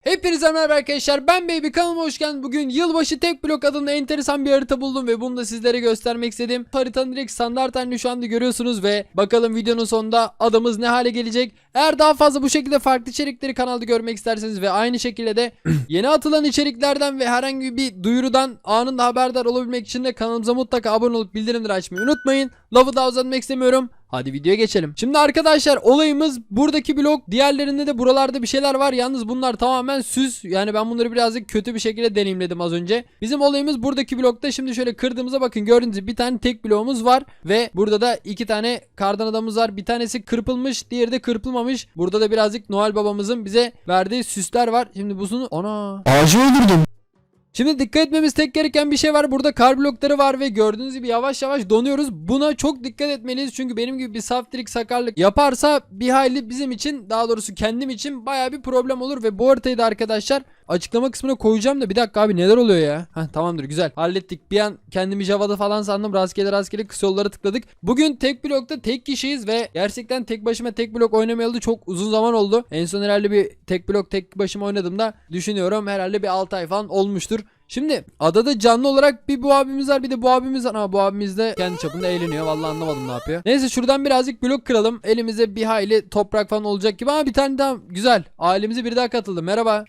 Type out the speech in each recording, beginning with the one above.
Hepinize merhaba arkadaşlar ben Baby kanalıma hoş geldiniz. Bugün yılbaşı tek blok adında enteresan bir harita buldum ve bunu da sizlere göstermek istedim. Haritanın direkt standart halini şu anda görüyorsunuz ve bakalım videonun sonunda adamız ne hale gelecek. Eğer daha fazla bu şekilde farklı içerikleri kanalda görmek isterseniz ve aynı şekilde de yeni atılan içeriklerden ve herhangi bir duyurudan anında haberdar olabilmek için de kanalımıza mutlaka abone olup bildirimleri açmayı unutmayın. Lafı daha uzatmak istemiyorum. Hadi videoya geçelim. Şimdi arkadaşlar olayımız buradaki blok diğerlerinde de buralarda bir şeyler var. Yalnız bunlar tamamen süs. Yani ben bunları birazcık kötü bir şekilde deneyimledim az önce. Bizim olayımız buradaki blokta şimdi şöyle kırdığımıza bakın gördüğünüz gibi bir tane tek bloğumuz var. Ve burada da iki tane kardan adamımız var. Bir tanesi kırpılmış diğeri de kırpılmamış. Burada da birazcık Noel babamızın bize verdiği süsler var. Şimdi bunu ona Ağacı öldürdüm. Şimdi dikkat etmemiz tek gereken bir şey var. Burada kar blokları var ve gördüğünüz gibi yavaş yavaş donuyoruz. Buna çok dikkat etmeliyiz. Çünkü benim gibi bir saftirik sakarlık yaparsa bir hayli bizim için daha doğrusu kendim için baya bir problem olur. Ve bu haritayı da arkadaşlar açıklama kısmına koyacağım da bir dakika abi neler oluyor ya? Heh, tamamdır güzel hallettik. Bir an kendimi Java'da falan sandım. Rastgele rastgele kısa yollara tıkladık. Bugün tek blokta tek kişiyiz ve gerçekten tek başıma tek blok oynamayalı çok uzun zaman oldu. En son herhalde bir tek blok tek başıma oynadığımda düşünüyorum herhalde bir 6 ay falan olmuştur. Şimdi adada canlı olarak bir bu abimiz var bir de bu abimiz var ama bu abimiz de kendi çapında eğleniyor. Vallahi anlamadım ne yapıyor. Neyse şuradan birazcık blok kıralım. Elimize bir hayli toprak falan olacak gibi ama bir tane daha güzel. Ailemize bir daha katıldı. Merhaba.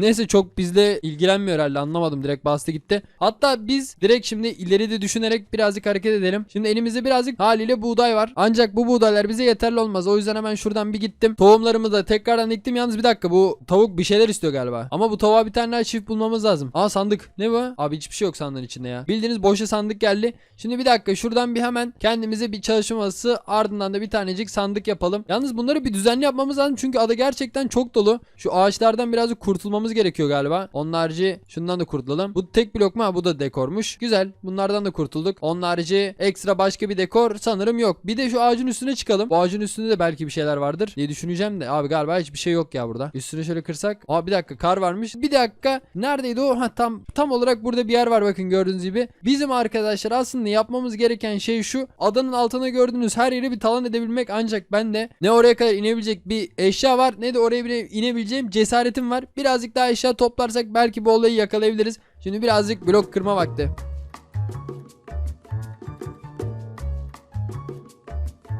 Neyse çok bizle ilgilenmiyor herhalde anlamadım direkt bastı gitti. Hatta biz direkt şimdi ileride düşünerek birazcık hareket edelim. Şimdi elimizde birazcık haliyle buğday var. Ancak bu buğdaylar bize yeterli olmaz. O yüzden hemen şuradan bir gittim. Tohumlarımı da tekrardan diktim. Yalnız bir dakika bu tavuk bir şeyler istiyor galiba. Ama bu tavuğa bir tane daha çift bulmamız lazım. Aa sandık. Ne bu? Abi hiçbir şey yok sandığın içinde ya. Bildiğiniz boşa sandık geldi. Şimdi bir dakika şuradan bir hemen kendimize bir çalışma masası ardından da bir tanecik sandık yapalım. Yalnız bunları bir düzenli yapmamız lazım. Çünkü ada gerçekten çok dolu. Şu ağaçlardan birazcık kurtulmamız gerekiyor galiba. Onun harici şundan da kurtulalım. Bu tek blok mu? Ha, bu da dekormuş. Güzel. Bunlardan da kurtulduk. Onun harici ekstra başka bir dekor sanırım yok. Bir de şu ağacın üstüne çıkalım. Bu ağacın üstünde de belki bir şeyler vardır diye düşüneceğim de. Abi galiba hiçbir şey yok ya burada. Üstüne şöyle kırsak. Aa bir dakika kar varmış. Bir dakika. Neredeydi o? Ha tam tam olarak burada bir yer var bakın gördüğünüz gibi. Bizim arkadaşlar aslında yapmamız gereken şey şu. Adanın altına gördüğünüz her yeri bir talan edebilmek ancak ben de ne oraya kadar inebilecek bir eşya var ne de oraya bile inebileceğim cesaretim var. Birazcık daha eşya toplarsak belki bu olayı yakalayabiliriz. Şimdi birazcık blok kırma vakti.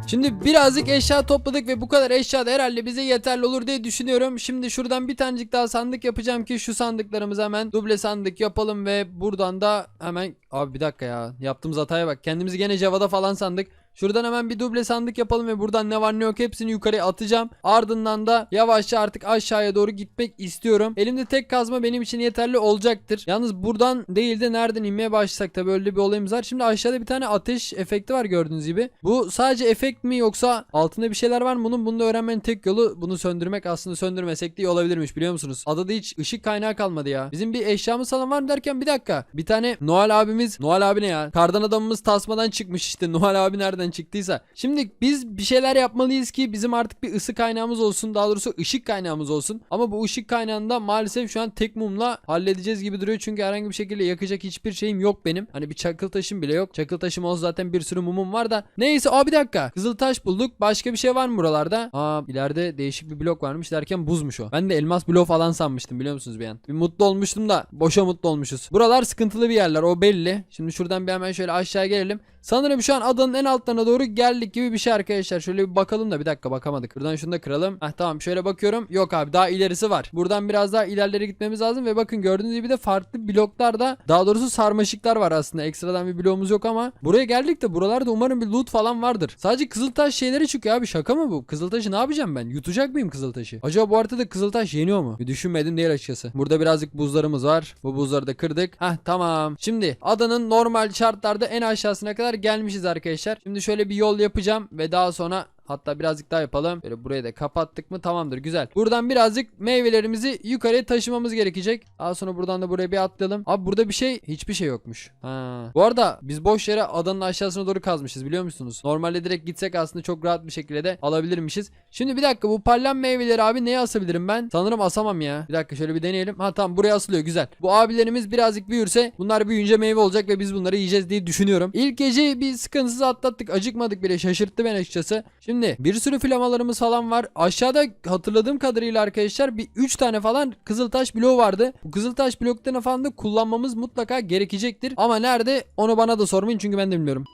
Şimdi birazcık eşya topladık ve bu kadar eşya da herhalde bize yeterli olur diye düşünüyorum. Şimdi şuradan bir tanecik daha sandık yapacağım ki şu sandıklarımızı hemen duble sandık yapalım ve buradan da hemen abi bir dakika ya yaptığımız hataya bak. Kendimizi gene Java'da falan sandık. Şuradan hemen bir duble sandık yapalım ve buradan ne var ne yok hepsini yukarıya atacağım. Ardından da yavaşça artık aşağıya doğru gitmek istiyorum. Elimde tek kazma benim için yeterli olacaktır. Yalnız buradan değil de nereden inmeye başlasak da böyle bir olayımız var. Şimdi aşağıda bir tane ateş efekti var gördüğünüz gibi. Bu sadece efekt mi yoksa altında bir şeyler var mı bunun? Bunu öğrenmenin tek yolu bunu söndürmek. Aslında söndürmesek de iyi olabilirmiş biliyor musunuz? Adada hiç ışık kaynağı kalmadı ya. Bizim bir eşyamız falan var mı derken bir dakika. Bir tane Noel abimiz. Noel abi ne ya? Kardan adamımız tasmadan çıkmış işte. Noel abi nereden çıktıysa. Şimdi biz bir şeyler yapmalıyız ki bizim artık bir ısı kaynağımız olsun. Daha doğrusu ışık kaynağımız olsun. Ama bu ışık kaynağında maalesef şu an tek mumla halledeceğiz gibi duruyor. Çünkü herhangi bir şekilde yakacak hiçbir şeyim yok benim. Hani bir çakıl taşım bile yok. Çakıl taşım olsa zaten bir sürü mumum var da. Neyse aa bir dakika. Kızıl taş bulduk. Başka bir şey var mı buralarda? Aa ileride değişik bir blok varmış derken buzmuş o. Ben de elmas blok falan sanmıştım biliyor musunuz bir an? Bir mutlu olmuştum da boşa mutlu olmuşuz. Buralar sıkıntılı bir yerler o belli. Şimdi şuradan bir hemen şöyle aşağı gelelim. Sanırım şu an adanın en altlarına doğru geldik gibi bir şey arkadaşlar. Şöyle bir bakalım da bir dakika bakamadık. Buradan şunu da kıralım. Heh tamam şöyle bakıyorum. Yok abi daha ilerisi var. Buradan biraz daha ilerlere gitmemiz lazım ve bakın gördüğünüz gibi de farklı bloklarda daha doğrusu sarmaşıklar var aslında. Ekstradan bir bloğumuz yok ama buraya geldik de buralarda umarım bir loot falan vardır. Sadece kızıltaş şeyleri çıkıyor abi şaka mı bu? Kızıltaşı ne yapacağım ben? Yutacak mıyım kızıltaşı? Acaba bu haritada kızıltaş yeniyor mu? Bir düşünmedim değil açıkçası. Burada birazcık buzlarımız var. Bu buzları da kırdık. Heh tamam. Şimdi adanın normal şartlarda en aşağısına kadar gelmişiz arkadaşlar. Şimdi şöyle bir yol yapacağım ve daha sonra Hatta birazcık daha yapalım. Böyle burayı da kapattık mı tamamdır güzel. Buradan birazcık meyvelerimizi yukarıya taşımamız gerekecek. Daha sonra buradan da buraya bir atlayalım. Abi burada bir şey hiçbir şey yokmuş. Ha. Bu arada biz boş yere adanın aşağısına doğru kazmışız biliyor musunuz? Normalde direkt gitsek aslında çok rahat bir şekilde de alabilirmişiz. Şimdi bir dakika bu parlayan meyveleri abi neye asabilirim ben? Sanırım asamam ya. Bir dakika şöyle bir deneyelim. Ha tamam buraya asılıyor güzel. Bu abilerimiz birazcık büyürse bunlar büyüyünce meyve olacak ve biz bunları yiyeceğiz diye düşünüyorum. İlk gece bir sıkıntısız atlattık. Acıkmadık bile şaşırttı beni açıkçası. Şimdi Şimdi bir sürü flamalarımız falan var. Aşağıda hatırladığım kadarıyla arkadaşlar bir 3 tane falan kızıltaş bloğu vardı. Bu kızıltaş bloklarını falan da kullanmamız mutlaka gerekecektir. Ama nerede onu bana da sormayın çünkü ben de bilmiyorum.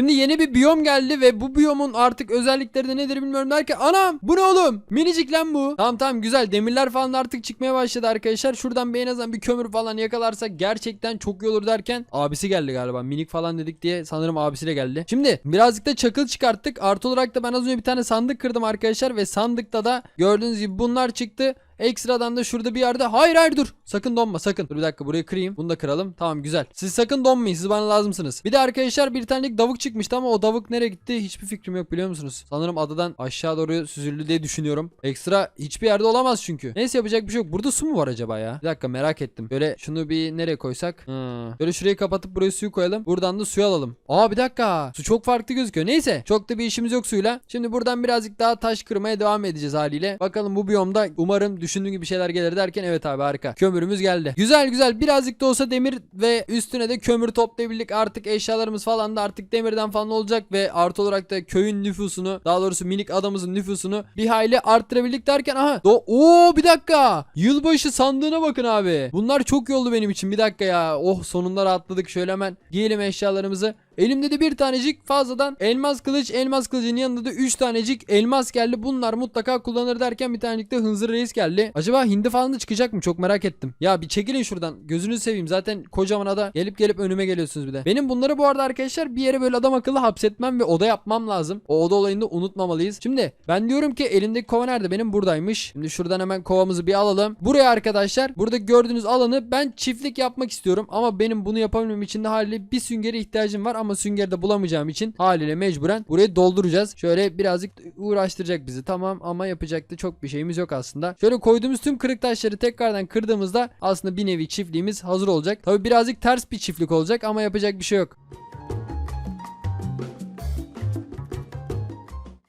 Şimdi yeni bir biyom geldi ve bu biyomun artık özellikleri de nedir bilmiyorum derken anam bu ne oğlum minicik lan bu. Tamam tamam güzel demirler falan artık çıkmaya başladı arkadaşlar. Şuradan bir en azından bir kömür falan yakalarsak gerçekten çok iyi olur derken abisi geldi galiba minik falan dedik diye sanırım abisi de geldi. Şimdi birazcık da çakıl çıkarttık artı olarak da ben az önce bir tane sandık kırdım arkadaşlar ve sandıkta da gördüğünüz gibi bunlar çıktı. Ekstradan da şurada bir yerde. Hayır hayır dur. Sakın donma sakın. Dur bir dakika burayı kırayım. Bunu da kıralım. Tamam güzel. Siz sakın donmayın. Siz bana lazımsınız. Bir de arkadaşlar bir tanelik davuk çıkmıştı ama o davuk nereye gitti? Hiçbir fikrim yok biliyor musunuz? Sanırım adadan aşağı doğru süzüldü diye düşünüyorum. Ekstra hiçbir yerde olamaz çünkü. Neyse yapacak bir şey yok. Burada su mu var acaba ya? Bir dakika merak ettim. Böyle şunu bir nereye koysak? Böyle şurayı kapatıp buraya suyu koyalım. Buradan da suyu alalım. Aa bir dakika. Su çok farklı gözüküyor. Neyse çok da bir işimiz yok suyla. Şimdi buradan birazcık daha taş kırmaya devam edeceğiz haliyle. Bakalım bu biyomda umarım düşündüğüm gibi şeyler gelir derken evet abi harika. Kömürümüz geldi. Güzel güzel birazcık da olsa demir ve üstüne de kömür toplayabildik. Artık eşyalarımız falan da artık demirden falan olacak ve artı olarak da köyün nüfusunu daha doğrusu minik adamımızın nüfusunu bir hayli arttırabildik derken aha. Do bir dakika. Yılbaşı sandığına bakın abi. Bunlar çok iyi oldu benim için. Bir dakika ya. Oh sonunda rahatladık. Şöyle hemen giyelim eşyalarımızı. Elimde de bir tanecik fazladan elmas kılıç, elmas kılıcın yanında da 3 tanecik elmas geldi. Bunlar mutlaka kullanır derken bir tanecik de hınzır reis geldi. Acaba hindi falan da çıkacak mı? Çok merak ettim. Ya bir çekilin şuradan. Gözünüzü seveyim. Zaten kocaman ada gelip gelip önüme geliyorsunuz bir de. Benim bunları bu arada arkadaşlar bir yere böyle adam akıllı hapsetmem ve oda yapmam lazım. O oda olayını da unutmamalıyız. Şimdi ben diyorum ki elimdeki kova nerede? Benim buradaymış. Şimdi şuradan hemen kovamızı bir alalım. Buraya arkadaşlar burada gördüğünüz alanı ben çiftlik yapmak istiyorum. Ama benim bunu yapabilmem için de haliyle bir süngere ihtiyacım var. Ama süngeri de bulamayacağım için haliyle mecburen burayı dolduracağız. Şöyle birazcık uğraştıracak bizi. Tamam ama yapacak da çok bir şeyimiz yok aslında. Şöyle koyduğumuz tüm kırık taşları tekrardan kırdığımızda aslında bir nevi çiftliğimiz hazır olacak. Tabi birazcık ters bir çiftlik olacak ama yapacak bir şey yok.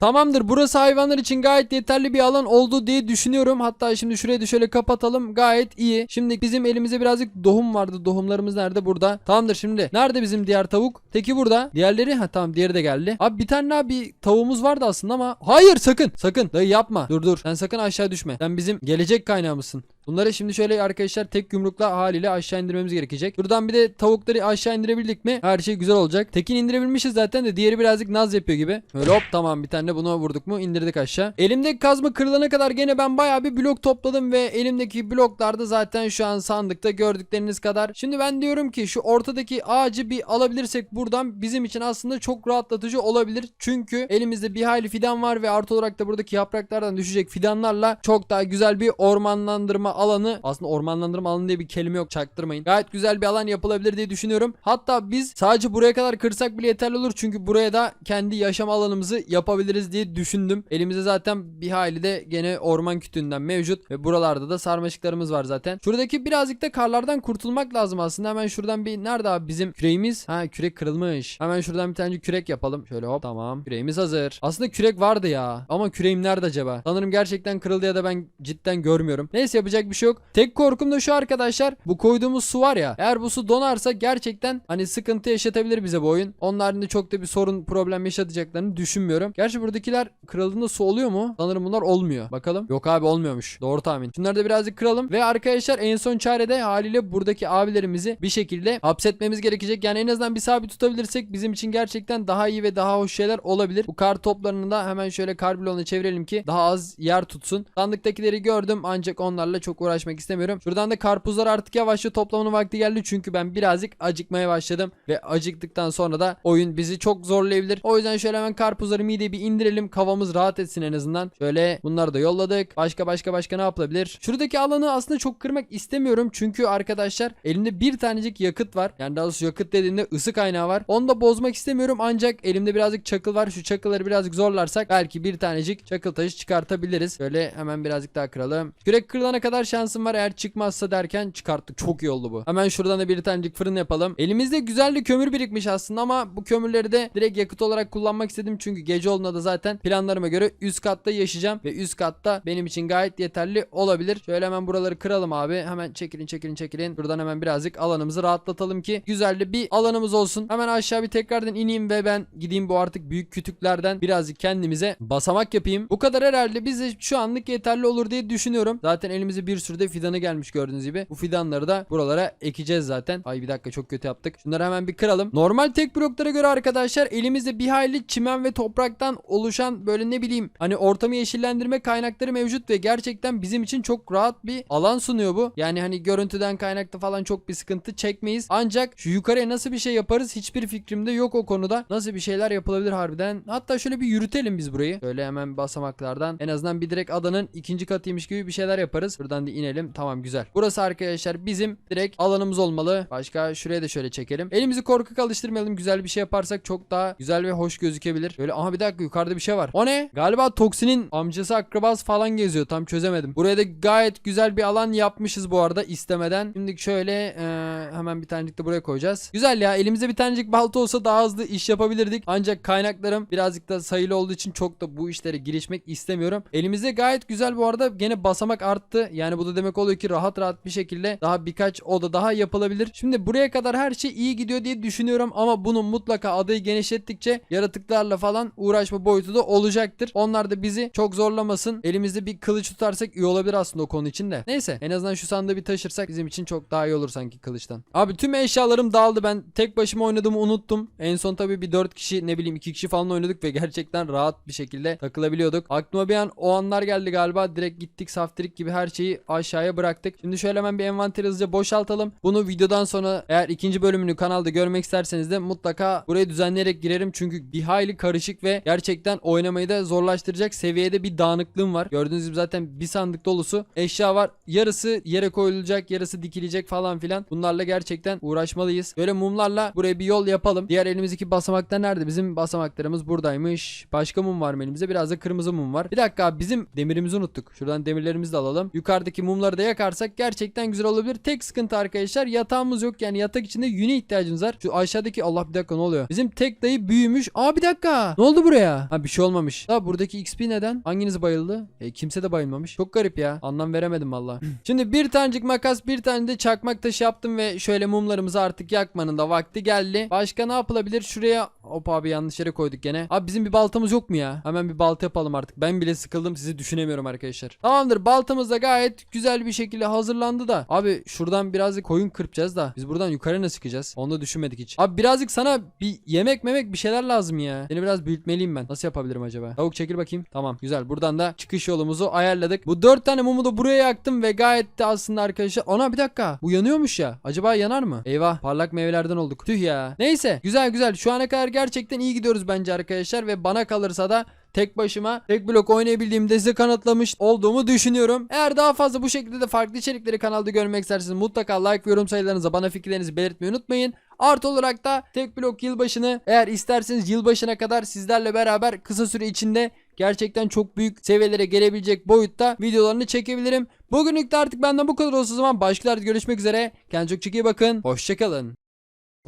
Tamamdır. Burası hayvanlar için gayet yeterli bir alan oldu diye düşünüyorum. Hatta şimdi şurayı da şöyle kapatalım. Gayet iyi. Şimdi bizim elimizde birazcık dohum vardı. Dohumlarımız nerede? Burada. Tamamdır şimdi. Nerede bizim diğer tavuk? Teki burada. Diğerleri ha tamam diğeri de geldi. Abi bir tane daha bir tavuğumuz vardı aslında ama hayır sakın. Sakın. Dayı yapma. Dur dur. Sen sakın aşağı düşme. Sen bizim gelecek kaynağımızsın. Bunları şimdi şöyle arkadaşlar tek yumrukla haliyle aşağı indirmemiz gerekecek. Buradan bir de tavukları aşağı indirebildik mi her şey güzel olacak. Tekin indirebilmişiz zaten de diğeri birazcık naz yapıyor gibi. Böyle hop tamam bir tane de buna vurduk mu indirdik aşağı. Elimdeki kazma kırılana kadar gene ben bayağı bir blok topladım ve elimdeki bloklarda zaten şu an sandıkta gördükleriniz kadar. Şimdi ben diyorum ki şu ortadaki ağacı bir alabilirsek buradan bizim için aslında çok rahatlatıcı olabilir. Çünkü elimizde bir hayli fidan var ve artı olarak da buradaki yapraklardan düşecek fidanlarla çok daha güzel bir ormanlandırma alanı aslında ormanlandırma alanı diye bir kelime yok çaktırmayın. Gayet güzel bir alan yapılabilir diye düşünüyorum. Hatta biz sadece buraya kadar kırsak bile yeterli olur. Çünkü buraya da kendi yaşam alanımızı yapabiliriz diye düşündüm. Elimizde zaten bir hayli de gene orman kütüğünden mevcut ve buralarda da sarmaşıklarımız var zaten. Şuradaki birazcık da karlardan kurtulmak lazım aslında. Hemen şuradan bir nerede abi bizim küreğimiz? Ha kürek kırılmış. Hemen şuradan bir tane kürek yapalım. Şöyle hop tamam. Küreğimiz hazır. Aslında kürek vardı ya. Ama küreğim nerede acaba? Sanırım gerçekten kırıldı ya da ben cidden görmüyorum. Neyse yapacak bir şey yok. Tek korkum da şu arkadaşlar. Bu koyduğumuz su var ya. Eğer bu su donarsa gerçekten hani sıkıntı yaşatabilir bize bu oyun. Onun haricinde çok da bir sorun problem yaşatacaklarını düşünmüyorum. Gerçi buradakiler kırıldığında su oluyor mu? Sanırım bunlar olmuyor. Bakalım. Yok abi olmuyormuş. Doğru tahmin. Şunları da birazcık kıralım. Ve arkadaşlar en son çarede haliyle buradaki abilerimizi bir şekilde hapsetmemiz gerekecek. Yani en azından bir sabit tutabilirsek bizim için gerçekten daha iyi ve daha hoş şeyler olabilir. Bu kar toplarını da hemen şöyle karbülonla çevirelim ki daha az yer tutsun. Sandıktakileri gördüm ancak onlarla çok uğraşmak istemiyorum. Şuradan da karpuzlar artık yavaşça toplamanın vakti geldi. Çünkü ben birazcık acıkmaya başladım. Ve acıktıktan sonra da oyun bizi çok zorlayabilir. O yüzden şöyle hemen karpuzları mideye bir indirelim. Kafamız rahat etsin en azından. Şöyle bunları da yolladık. Başka başka başka ne yapılabilir? Şuradaki alanı aslında çok kırmak istemiyorum. Çünkü arkadaşlar elimde bir tanecik yakıt var. Yani daha doğrusu yakıt dediğimde ısı kaynağı var. Onu da bozmak istemiyorum. Ancak elimde birazcık çakıl var. Şu çakılları birazcık zorlarsak belki bir tanecik çakıl taşı çıkartabiliriz. Şöyle hemen birazcık daha kıralım. Kürek kırılana kadar kadar şansım var eğer çıkmazsa derken çıkarttık. Çok iyi oldu bu. Hemen şuradan da bir tanecik fırın yapalım. Elimizde güzel de kömür birikmiş aslında ama bu kömürleri de direkt yakıt olarak kullanmak istedim. Çünkü gece olduğunda da zaten planlarıma göre üst katta yaşayacağım. Ve üst katta benim için gayet yeterli olabilir. Şöyle hemen buraları kıralım abi. Hemen çekilin çekilin çekilin. Buradan hemen birazcık alanımızı rahatlatalım ki güzel de bir alanımız olsun. Hemen aşağı bir tekrardan ineyim ve ben gideyim bu artık büyük kütüklerden birazcık kendimize basamak yapayım. Bu kadar herhalde bize şu anlık yeterli olur diye düşünüyorum. Zaten elimize bir sürü de fidanı gelmiş gördüğünüz gibi. Bu fidanları da buralara ekeceğiz zaten. Ay bir dakika çok kötü yaptık. Şunları hemen bir kıralım. Normal tek bloklara göre arkadaşlar elimizde bir hayli çimen ve topraktan oluşan böyle ne bileyim hani ortamı yeşillendirme kaynakları mevcut ve gerçekten bizim için çok rahat bir alan sunuyor bu. Yani hani görüntüden kaynaklı falan çok bir sıkıntı çekmeyiz. Ancak şu yukarıya nasıl bir şey yaparız hiçbir fikrim de yok o konuda. Nasıl bir şeyler yapılabilir harbiden. Hatta şöyle bir yürütelim biz burayı. Böyle hemen basamaklardan en azından bir direkt adanın ikinci katıymış gibi bir şeyler yaparız. Buradan da inelim. Tamam güzel. Burası arkadaşlar bizim direkt alanımız olmalı. Başka şuraya da şöyle çekelim. Elimizi korkak alıştırmayalım. Güzel bir şey yaparsak çok daha güzel ve hoş gözükebilir. Böyle aha bir dakika yukarıda bir şey var. O ne? Galiba Toksi'nin amcası akrabası falan geziyor. Tam çözemedim. Buraya da gayet güzel bir alan yapmışız bu arada istemeden. Şimdi şöyle eee, hemen bir tanecik de buraya koyacağız. Güzel ya elimizde bir tanecik balta olsa daha hızlı iş yapabilirdik. Ancak kaynaklarım birazcık da sayılı olduğu için çok da bu işlere girişmek istemiyorum. Elimizde gayet güzel bu arada gene basamak arttı. Yani bu da demek oluyor ki rahat rahat bir şekilde daha birkaç oda daha yapılabilir. Şimdi buraya kadar her şey iyi gidiyor diye düşünüyorum ama bunun mutlaka adayı genişlettikçe yaratıklarla falan uğraşma boyutu da olacaktır. Onlar da bizi çok zorlamasın. Elimizde bir kılıç tutarsak iyi olabilir aslında o konu için de. Neyse en azından şu sandığı bir taşırsak bizim için çok daha iyi olur sanki kılıçtan. Abi tüm eşyalarım dağıldı. Ben tek başıma oynadığımı unuttum. En son tabii bir 4 kişi ne bileyim 2 kişi falan oynadık ve gerçekten rahat bir şekilde takılabiliyorduk. Aklıma bir an o anlar geldi galiba. Direkt gittik saftirik gibi her şeyi aşağıya bıraktık. Şimdi şöyle hemen bir envanteri hızlıca boşaltalım. Bunu videodan sonra eğer ikinci bölümünü kanalda görmek isterseniz de mutlaka burayı düzenleyerek girerim. Çünkü bir hayli karışık ve gerçekten oynamayı da zorlaştıracak seviyede bir dağınıklığım var. Gördüğünüz gibi zaten bir sandık dolusu eşya var. Yarısı yere koyulacak, yarısı dikilecek falan filan. Bunlarla gerçekten uğraşmalıyız. Böyle mumlarla buraya bir yol yapalım. Diğer elimizdeki basamaklar nerede? Bizim basamaklarımız buradaymış. Başka mum var mı elimizde? Biraz da kırmızı mum var. Bir dakika bizim demirimizi unuttuk. Şuradan demirlerimizi de alalım. Yukarıdaki mumları da yakarsak gerçekten güzel olabilir. Tek sıkıntı arkadaşlar yatağımız yok. Yani yatak içinde yüne ihtiyacımız var. Şu aşağıdaki Allah bir dakika ne oluyor? Bizim tek dayı büyümüş. Aa bir dakika. Ne oldu buraya? Ha bir şey olmamış. Ha buradaki XP neden? Hanginiz bayıldı? E, kimse de bayılmamış. Çok garip ya. Anlam veremedim valla. Şimdi bir tanecik makas bir tane de çakmak taşı yaptım ve şöyle mumlarımızı artık yakmanın da vakti geldi. Başka ne yapılabilir? Şuraya hop abi yanlış yere koyduk gene. Abi bizim bir baltamız yok mu ya? Hemen bir balta yapalım artık. Ben bile sıkıldım sizi düşünemiyorum arkadaşlar. Tamamdır baltamız da gayet güzel bir şekilde hazırlandı da. Abi şuradan birazcık koyun kırpacağız da. Biz buradan yukarı nasıl çıkacağız? Onu da düşünmedik hiç. Abi birazcık sana bir yemek memek bir şeyler lazım ya. Seni biraz büyütmeliyim ben. Nasıl yapabilirim acaba? Tavuk çekil bakayım. Tamam güzel. Buradan da çıkış yolumuzu ayarladık. Bu dört tane mumu da buraya yaktım ve gayet de aslında arkadaşlar. Ana bir dakika. Bu yanıyormuş ya. Acaba yanar mı? Eyvah. Parlak meyvelerden olduk. Tüh ya. Neyse. Güzel güzel. Şu ana kadar gerçekten iyi gidiyoruz bence arkadaşlar ve bana kalırsa da tek başıma tek blok oynayabildiğimde size kanıtlamış olduğumu düşünüyorum. Eğer daha fazla bu şekilde de farklı içerikleri kanalda görmek isterseniz mutlaka like ve yorum sayılarınıza bana fikirlerinizi belirtmeyi unutmayın. Artı olarak da tek blok yılbaşını eğer isterseniz yılbaşına kadar sizlerle beraber kısa süre içinde gerçekten çok büyük seviyelere gelebilecek boyutta videolarını çekebilirim. Bugünlük de artık benden bu kadar olsun o zaman başkalarda görüşmek üzere. Kendinize çok iyi bakın. Hoşçakalın.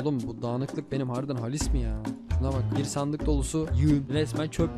Oğlum bu dağınıklık benim harbiden halis mi ya? Şuna bak bir sandık dolusu yığın resmen çöp